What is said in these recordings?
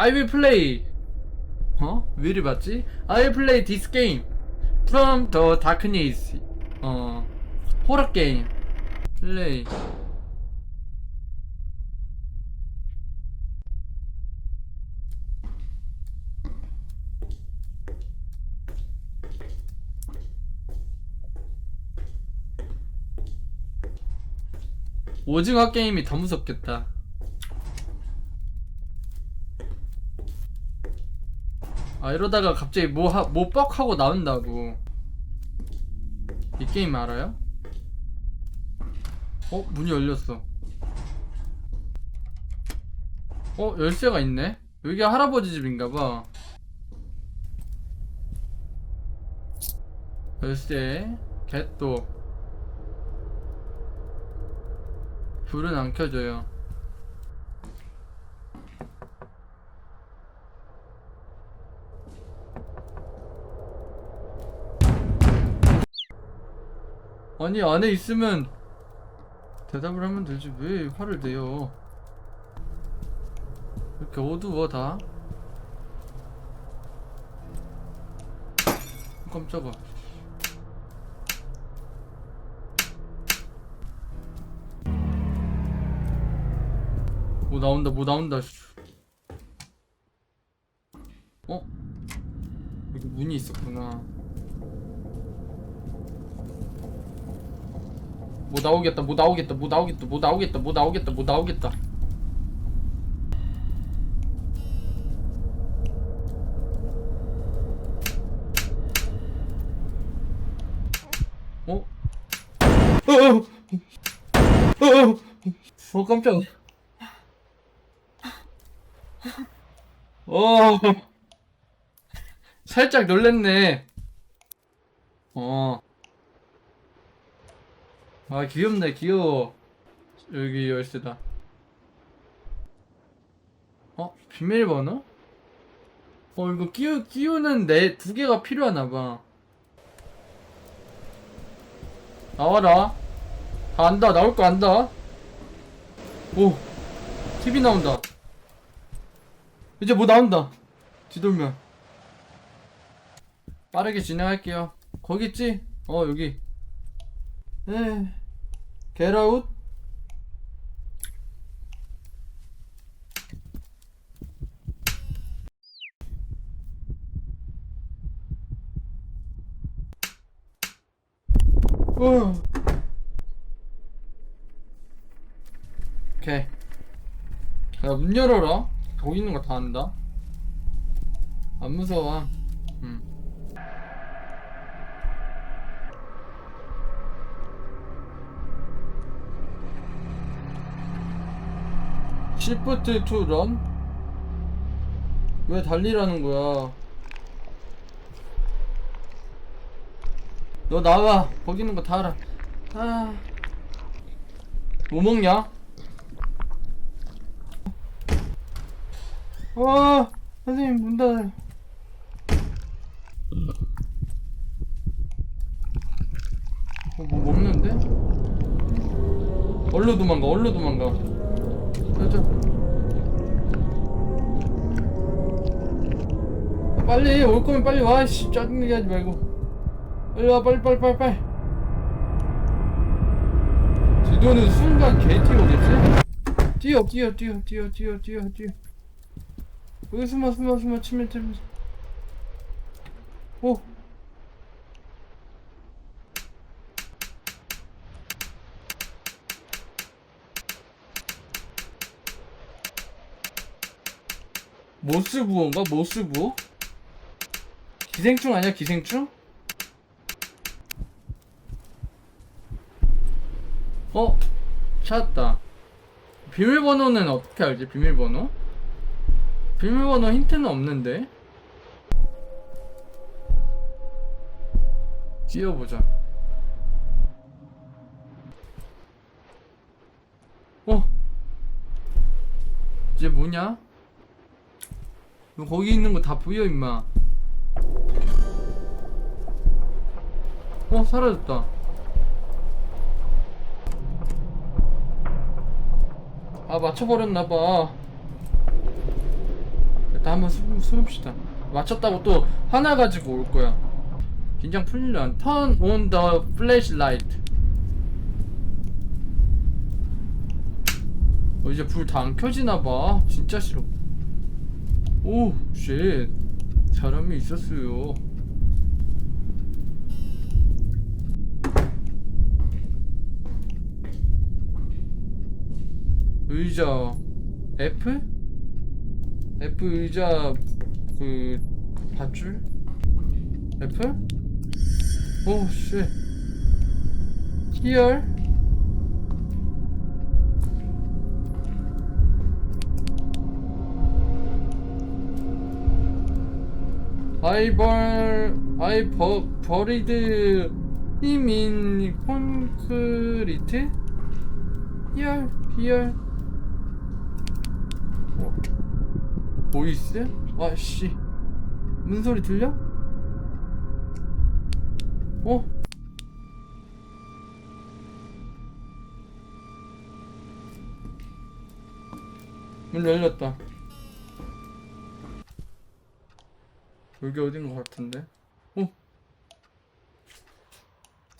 I will play 어? 왜 이리 봤지? I will play this game from the darkness 어 호러 게임 플레이 오징어 게임이 더 무섭겠다 아 이러다가 갑자기 뭐, 하, 뭐 뻑하고 나온다고 이 게임 알아요? 어? 문이 열렸어 어? 열쇠가 있네? 여기 할아버지 집인가봐 열쇠 개또 불은 안 켜져요 아니 안에 있으면 대답을 하면 되지. 왜 화를 내요? 이렇게 어두워 다. 깜짝아. 뭐 나온다 뭐 나온다. 씨. 어? 여기 문이 있었구나 뭐 나오겠다 뭐 나오겠다 뭐 나오겠다 뭐 나오겠다 뭐 나오겠다 뭐 나오겠다 어? 어? 어? 어? 어? 어 깜짝아 어 살짝 놀랬네 어 아 귀엽네 귀여워. 여기 열쇠다. 어? 비밀번호? 어 이거 끼우, 끼우는 네 두 개가 필요하나봐. 나와라. 다 안다. 나올 거 안다. 오 TV 나온다. 이제 뭐 나온다. 뒤돌면. 빠르게 진행할게요. 거기 있지? 어 여기 에 겟아웃 어. 오케이. 야문 열어라. 있는 거다 안다. 안 무서워. 음. 시프트 투 런? 왜 달리라는 거야? 너 나와. 거기 있는 거 다 알아. 아. 뭐 먹냐? 와, 선생님 문 닫아요. 어, 뭐 먹는데? 얼로 도망가, 얼로 도망가. 아, 빨리 올 거면 빨리 와. 씨, 짜증나게 하지 말고. 빨리 와, 빨리, 빨리, 빨리, 빨리. 지도는 순간 개 뛰어오겠지? 뛰어, 뛰어, 뛰어, 뛰어, 뛰어, 뛰어, 뛰어. 여기 숨어, 숨어, 숨어, 치면, 치면. 오. 모스부어인가? 모스부어? 기생충 아니야? 기생충? 어? 찾았다. 비밀번호는 어떻게 알지? 비밀번호? 비밀번호 힌트는 없는데? 띄워보자. 어? 이제 뭐냐? 너 거기 있는 거 다 보여 임마. 어 사라졌다. 아 맞춰버렸나봐. 한번 숨, 숨읍시다. 맞췄다고 또 하나 가지고 올 거야. 긴장 풀리려 Turn on the flashlight. 어, 이제 불 다 안 켜지나봐. 진짜 싫어 오 쉣 사람이 있었어요 의자 F? F 의자 그 밧줄? F? 오 쉣 Here? I 벌 I 버 버리드 힘인 콘크리트? Here, here. 어. 보이스? 아씨 문소리 들려? 어? 문 열렸다 여기 어딘 것 같은데? 어?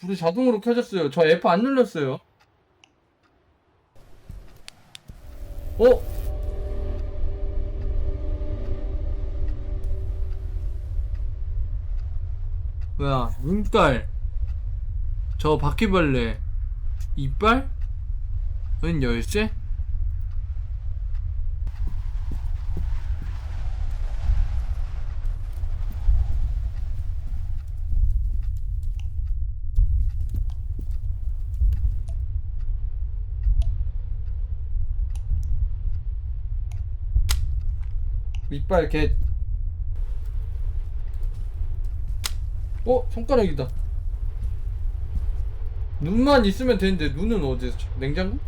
불이 자동으로 켜졌어요 저 F 안 눌렀어요 어? 뭐야 눈깔 저 바퀴벌레 이빨? 은 열쇠? 이빨 개 어? 손가락이다 눈만 있으면 되는데 눈은 어디서 냉장고?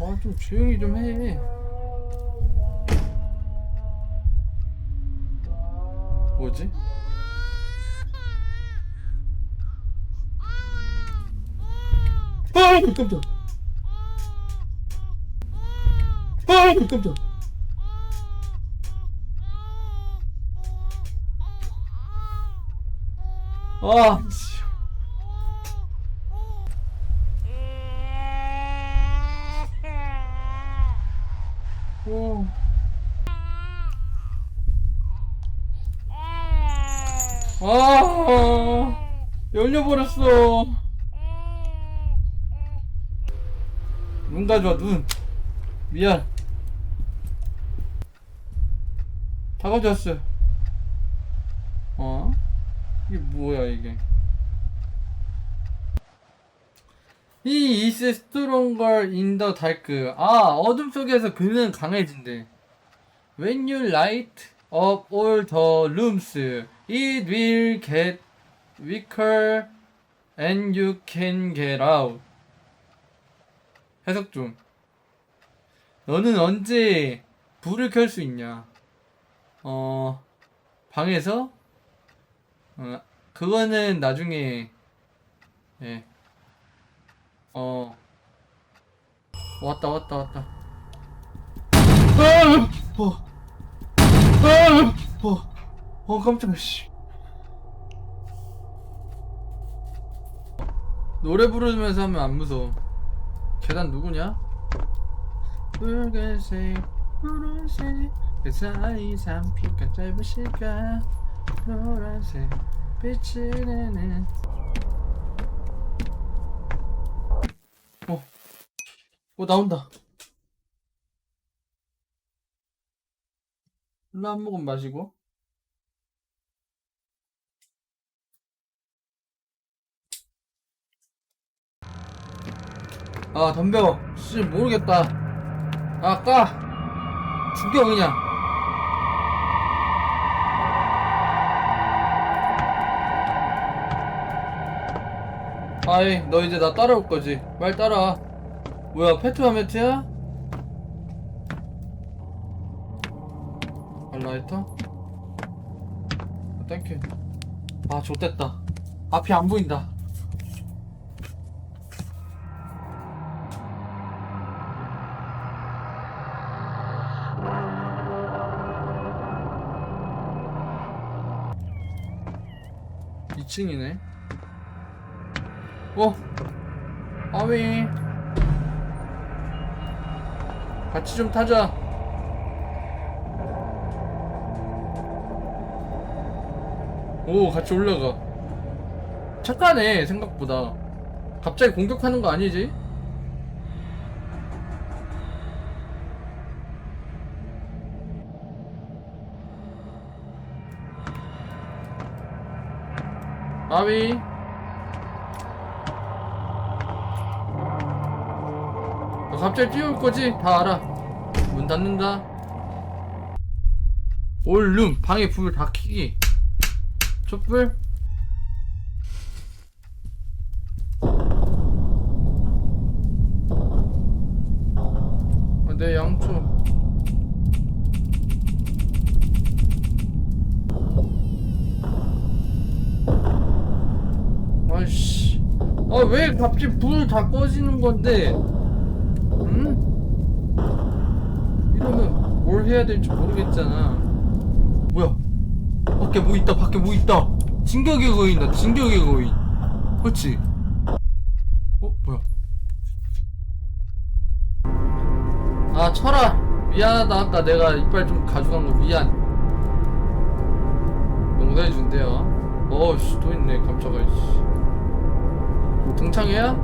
아 좀 조용히 좀 해 뭐지? 아 깜짝 아 깜짝 아. 아, 열려버렸어. 눈 가져와, 눈. 미안. 다 가져왔어요. 어? 이게 뭐야, 이게. 이 stronger in the dark. 아, 어둠 속에서 그는 강해진대. When you light up all the rooms, it will get weaker and you can get out. 해석 좀. 너는 언제 불을 켤 수 있냐? 어, 방에서? 어, 그거는 나중에, 예. 어. 왔다, 왔다, 왔다. 아! 어. 아! 어. 어, 깜짝이야, 씨. 노래 부르면서 하면 안 무서워. 계단 누구냐? 붉은색, 푸른색, 그 사이 산피가 짧으실까? 노란색, 빛을 내는. 어, 어, 나온다. 물 한 모금 마시고. 아, 덤벼. 씨, 모르겠다. 아, 까. 죽여, 그냥. 아이 너 이제 나 따라올 거지 말 따라 뭐야 페트와 매트야? 아, 라이터? 아, 땡큐 아 좋댔다 앞이 안 보인다 2층이네. 어? 아위. 같이 좀 타자. 오, 같이 올라가. 착하네, 생각보다. 갑자기 공격하는 거 아니지? 아위. 너 갑자기 뛰어올 거지? 다 알아. 문 닫는다. 올룸 방에 불 다 켜기. 촛불. 아, 내 양초. 아이씨. 아, 왜 갑자기 불 다 꺼지는 건데? 응? 이러면 뭘 해야 될지 모르겠잖아. 뭐야? 밖에 뭐 있다, 밖에 뭐 있다! 진격의 거인이다, 진격의 거인. 그렇지? 어, 뭐야? 아, 철아! 미안하다, 아까 내가 이빨 좀 가져간 거 미안. 용서해 준대요. 어씨, 또 있네, 깜짝아, 씨. 동창회야?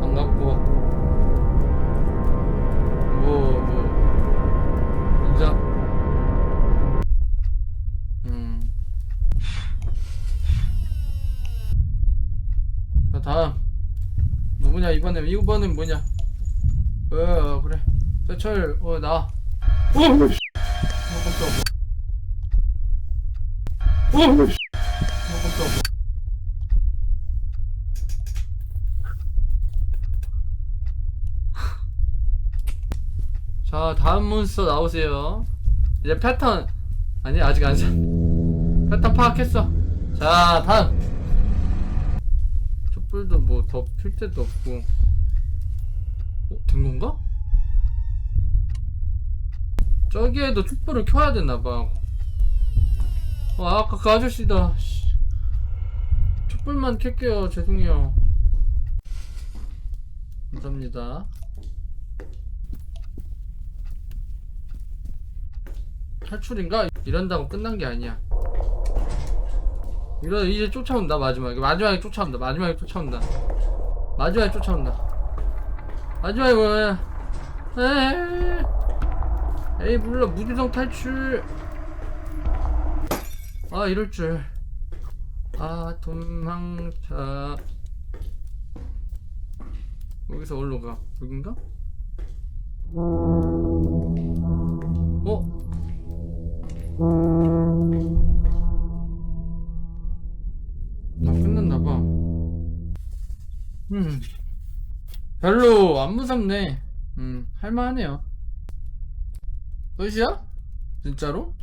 반갑고 뭐, 뭐 인사 음. 자 다음 누구냐 이번엔 이번엔 뭐냐 어, 어 그래 세철 어 나와 어 씨. 어 깜짝이야 어 씨. 어 깜짝이야 자 다음 몬스터 나오세요. 이제 패턴. 아니 아직 안 사. 패턴 파악했어. 자 다음. 촛불도 뭐 더필 데도 없고. 어? 된 건가? 저기에도 촛불을 켜야 되나봐. 어, 아까 그 아저씨다. 씨. 촛불만 켤게요. 죄송해요. 감사합니다 탈출인가? 이런다고 끝난 게 아니야. 이러 이제 쫓아온다 마지막에. 마지막에 쫓아온다 마지막에 쫓아온다. 마지막에 쫓아온다. 마지막에 뭐야? 에이! 에이 무지성 탈출. 아 이럴 줄 아 도망차. 여기서 어디로 가? 여긴가? 별로 안 무섭네. 음, 할만하네요. 끝이야? 진짜로?